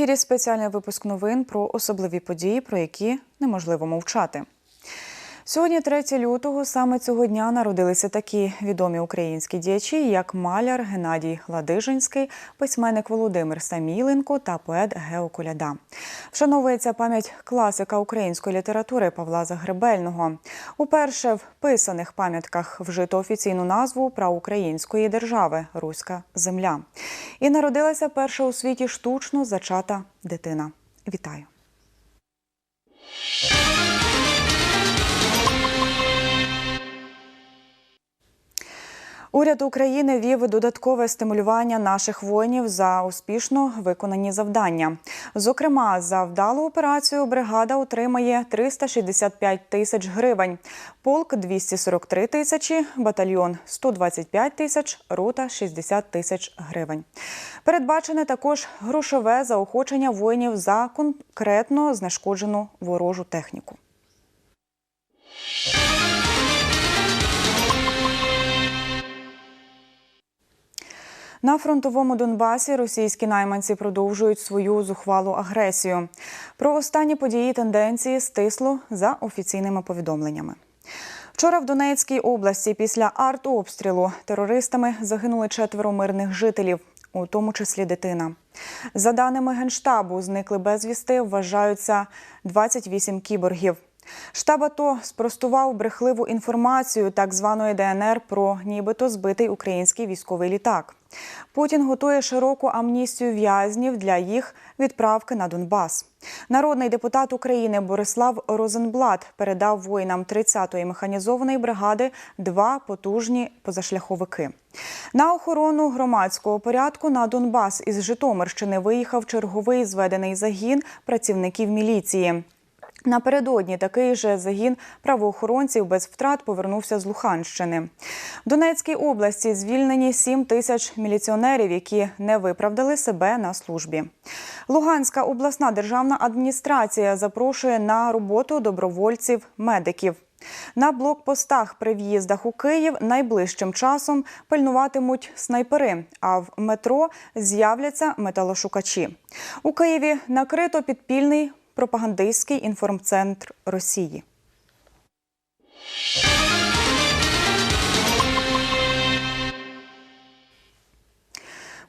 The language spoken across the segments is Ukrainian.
Ефірі спеціальний випуск новин про особливі події, про які неможливо мовчати. Сьогодні, 3 лютого, саме цього дня народилися такі відомі українські діячі, як маляр Геннадій Ладижинський, письменник Володимир Саміленко та поет Гео Коляда. Вшановується пам'ять класика української літератури Павла Загребельного. Уперше в писаних пам'ятках вжито офіційну назву праукраїнської держави Руська земля. І народилася перша у світі штучно зачата дитина. Вітаю! Уряд України вів додаткове стимулювання наших воїнів за успішно виконані завдання. Зокрема, за вдалу операцію бригада отримає 365 тисяч гривень, полк 243 тисячі, батальйон 125 тисяч, рота 60 тисяч гривень. Передбачене також грошове заохочення воїнів за конкретно знешкоджену ворожу техніку. На фронтовому Донбасі російські найманці продовжують свою зухвалу агресію. Про останні події тенденції стисло за офіційними повідомленнями. Вчора в Донецькій області після артобстрілу терористами загинули четверо мирних жителів, у тому числі дитина. За даними Генштабу, зникли безвісти вважаються 28 кіборгів. Штаб АТО спростував брехливу інформацію так званої ДНР про нібито збитий український військовий літак. Путін готує широку амністію в'язнів для їх відправки на Донбас. Народний депутат України Борислав Розенблат передав воїнам 30-ї механізованої бригади два потужні позашляховики. На охорону громадського порядку на Донбас із Житомирщини виїхав черговий зведений загін працівників міліції. Напередодні такий же загін правоохоронців без втрат повернувся з Луханщини. В Донецькій області звільнені 7 тисяч міліціонерів, які не виправдали себе на службі. Луганська обласна державна адміністрація запрошує на роботу добровольців-медиків. На блокпостах при в'їздах у Київ найближчим часом пильнуватимуть снайпери, а в метро з'являться металошукачі. У Києві накрито підпільний пропагандистський інформцентр Росії.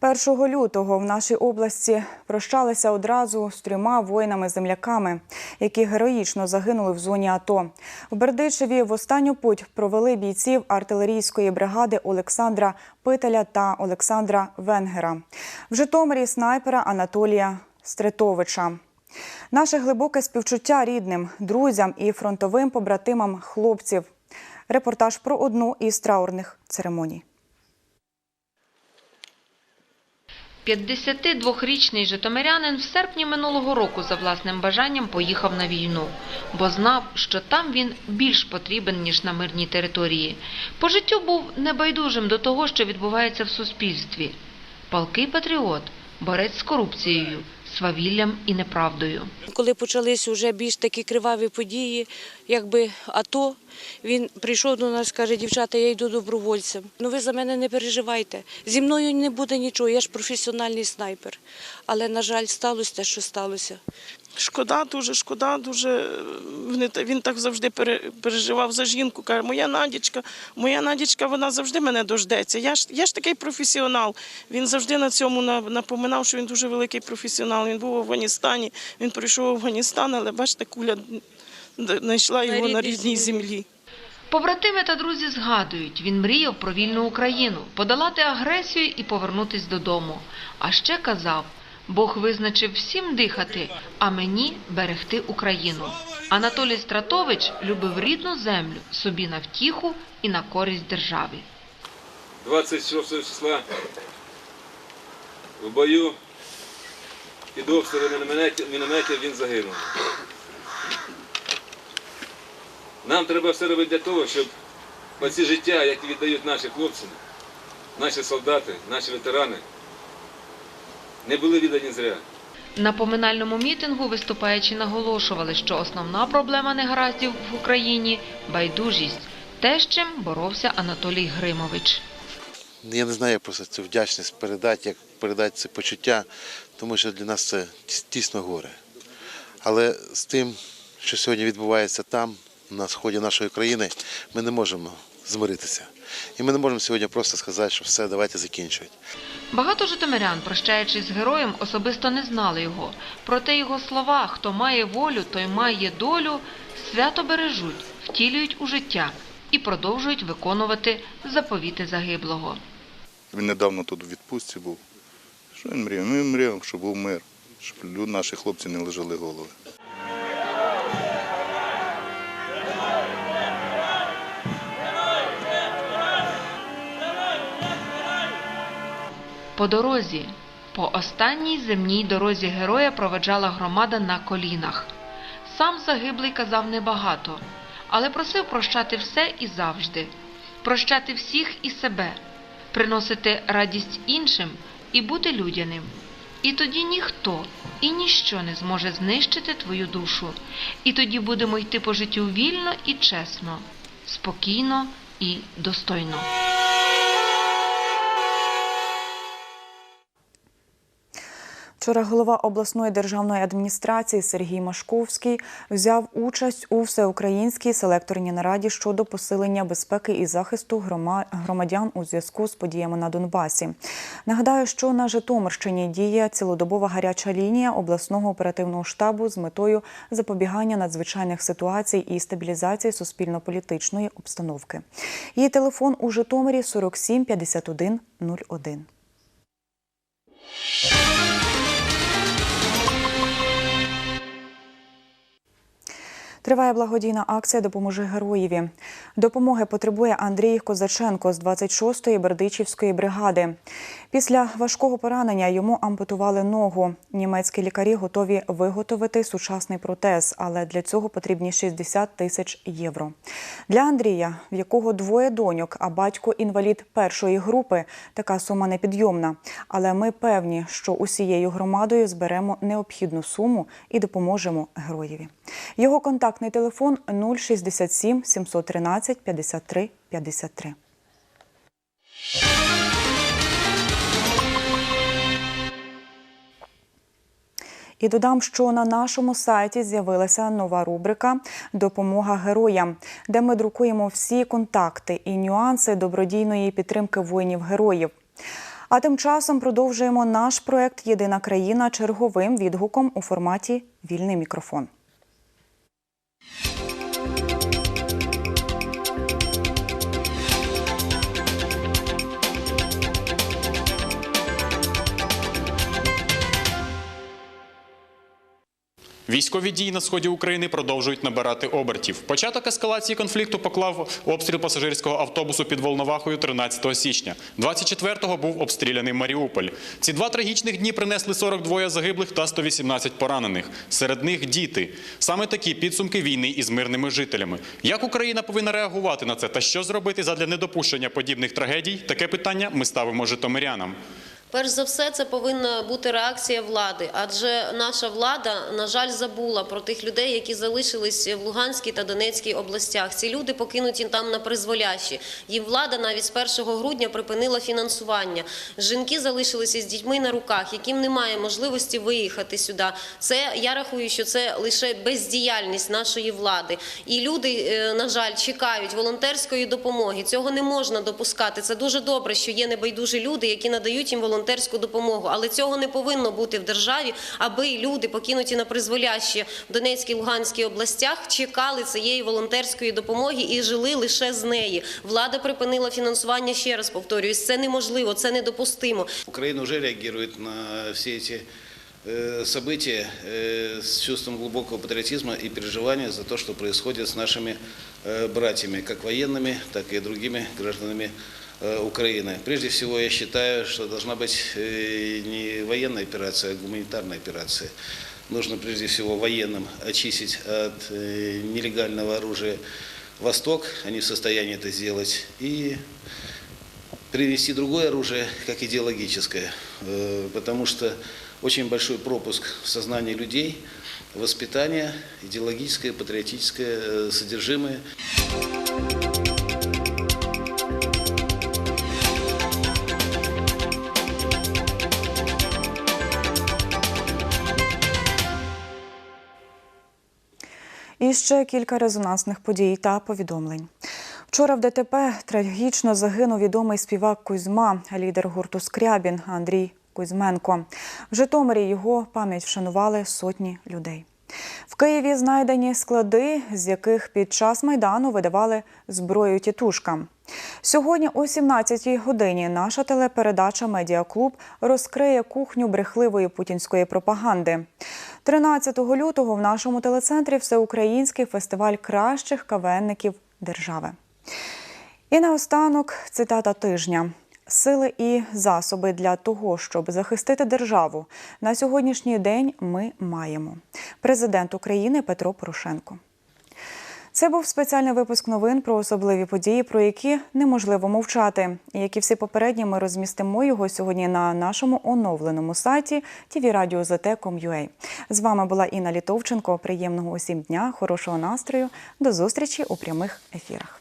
1 лютого в нашій області прощалися одразу з трьома воїнами-земляками, які героїчно загинули в зоні АТО. В Бердичеві в останню путь провели бійців артилерійської бригади Олександра Пителя та Олександра Венгера. В Житомирі снайпера Анатолія Стретовича. Наше глибоке співчуття рідним, друзям і фронтовим побратимам хлопців. Репортаж про одну із траурних церемоній. 52-річний житомирянин в серпні минулого року за власним бажанням поїхав на війну, бо знав, що там він більш потрібен, ніж на мирній території. По життю був небайдужим до того, що відбувається в суспільстві. Палкий патріот, борець з корупцією, свавіллям і неправдою. Коли почались вже більш такі криваві події, якби АТО, він прийшов до нас, каже, дівчата, я йду добровольцем. Ну ви за мене не переживайте. Зі мною не буде нічого, я ж професіональний снайпер. Але, на жаль, сталося те, що сталося. Шкода, дуже шкода, дуже він, він так завжди пере- переживав за жінку. Каже, моя Надічка, моя Надічка, вона завжди мене дождеться. Я ж, я ж такий професіонал. Він завжди на цьому напоминав, що він дуже великий професіонал. Він був в Афганістані, він прийшов в Афганістан, але бачите, куля знайшла його на рідній землі. Побратими та друзі згадують, він мріяв про вільну Україну, подолати агресію і повернутись додому. А ще казав, Бог визначив всім дихати, а мені берегти Україну. Анатолій Стратович любив рідну землю собі на втіху і на користь державі. 26 числа в бою під мінометів, мінометів він загинув. Нам треба все робити для того, щоб оці життя, які віддають наші хлопці, наші солдати, наші ветерани, не були віддані зря. На поминальному мітингу виступаючи наголошували, що основна проблема негараздів в Україні байдужість, те, з чим боровся Анатолій Гримович. Я не знаю, як просто цю вдячність передати, як передати це почуття, тому що для нас це дійсно горе. Але з тим, що сьогодні відбувається там, на сході нашої країни, ми не можемо змиритися. І ми не можемо сьогодні просто сказати, що все, давайте закінчувати. Багато житомирян, прощаючись з героєм, особисто не знали його. Проте його слова «хто має волю, той має долю» свято бережуть, втілюють у життя і продовжують виконувати заповіти загиблого. Він недавно тут у відпустці був. Що він мріяв? Ну, він мріяв, щоб був мир, щоб наші хлопці не лежали голови. По дорозі, по останній земній дорозі героя проведжала громада на колінах. Сам загиблий казав небагато, але просив прощати все і завжди, прощати всіх і себе, приносити радість іншим і бути людяним. І тоді ніхто і ніщо не зможе знищити твою душу. І тоді будемо йти по життю вільно і чесно, спокійно і достойно. Вчора голова обласної державної адміністрації Сергій Машковський взяв участь у всеукраїнській селекторній нараді щодо посилення безпеки і захисту громадян у зв'язку з подіями на Донбасі. Нагадаю, що на Житомирщині діє цілодобова гаряча лінія обласного оперативного штабу з метою запобігання надзвичайних ситуацій і стабілізації суспільно-політичної обстановки. Її телефон у Житомирі 47 51 01. Триває благодійна акція Допоможи героєві. Допомоги потребує Андрій Козаченко з 26-ї Бердичівської бригади. Після важкого поранення йому ампутували ногу. Німецькі лікарі готові виготовити сучасний протез, але для цього потрібні 60 тисяч євро. Для Андрія, в якого двоє доньок, а батько інвалід першої групи, така сума непідйомна. Але ми певні, що усією громадою зберемо необхідну суму і допоможемо героєві. Його контактний телефон 067 713 53 53. І додам, що на нашому сайті з'явилася нова рубрика Допомога героям, де ми друкуємо всі контакти і нюанси добродійної підтримки воїнів-героїв. А тим часом продовжуємо наш проект Єдина країна черговим відгуком у форматі Вільний мікрофон. Військові дії на сході України продовжують набирати обертів. Початок ескалації конфлікту поклав обстріл пасажирського автобусу під Волновахою 13 січня. 24-го був обстріляний Маріуполь. Ці два трагічних дні принесли 42 загиблих та 118 поранених. Серед них діти. Саме такі підсумки війни із мирними жителями. Як Україна повинна реагувати на це та що зробити задля недопущення подібних трагедій? Таке питання ми ставимо житомирянам. Перш за все, це повинна бути реакція влади, адже наша влада, на жаль, забула про тих людей, які залишились в Луганській та Донецькій областях. Ці люди покинуті там на призволящі. Їм влада навіть з 1 грудня припинила фінансування. Жінки залишилися з дітьми на руках, яким немає можливості виїхати сюди. Це я рахую, що це лише бездіяльність нашої влади. І люди, е, на жаль, чекають волонтерської допомоги. Цього не можна допускати. Це дуже добре, що є небайдужі люди, які надають їм волонтерську допомогу. Але цього не повинно бути в державі, аби люди, покинуті на призволяще в Донецькій Луганській областях, чекали цієї волонтерської допомоги і жили лише з неї. Влада припинила фінансування. Ще раз повторююсь, це неможливо, це недопустимо. Украина уже реагирует на все эти э, события э, с чувством глубокого патриотизма и переживания за то, что происходит с нашими э, братьями, как военными, так и другими гражданами э, Украины. Прежде всего, я считаю, что должна быть э, не военная операция, а гуманитарная операция. Нужно прежде всего военным очистить от э, нелегального оружия Восток, они в состоянии это сделать, и привести другое оружие как идеологическое, э, потому что очень большой пропуск в сознании людей, воспитание, идеологическое, патриотическое э, содержимое. І ще кілька резонансних подій та повідомлень. Вчора в ДТП трагічно загинув відомий співак Кузьма, лідер гурту Скрябін Андрій Кузьменко. В Житомирі його пам'ять вшанували сотні людей. В Києві знайдені склади, з яких під час майдану видавали зброю тітушкам. Сьогодні о 17-й годині наша телепередача Медіаклуб розкриє кухню брехливої путінської пропаганди. 13 лютого в нашому телецентрі всеукраїнський фестиваль кращих кавенників держави. І наостанок цитата тижня. Сили і засоби для того, щоб захистити державу на сьогоднішній день ми маємо. Президент України Петро Порошенко. Це був спеціальний випуск новин про особливі події, про які неможливо мовчати. Як і всі попередні, ми розмістимо його сьогодні на нашому оновленому сайті tvradio.zt.com.ua. З вами була Інна Літовченко. Приємного усім дня, хорошого настрою. До зустрічі у прямих ефірах.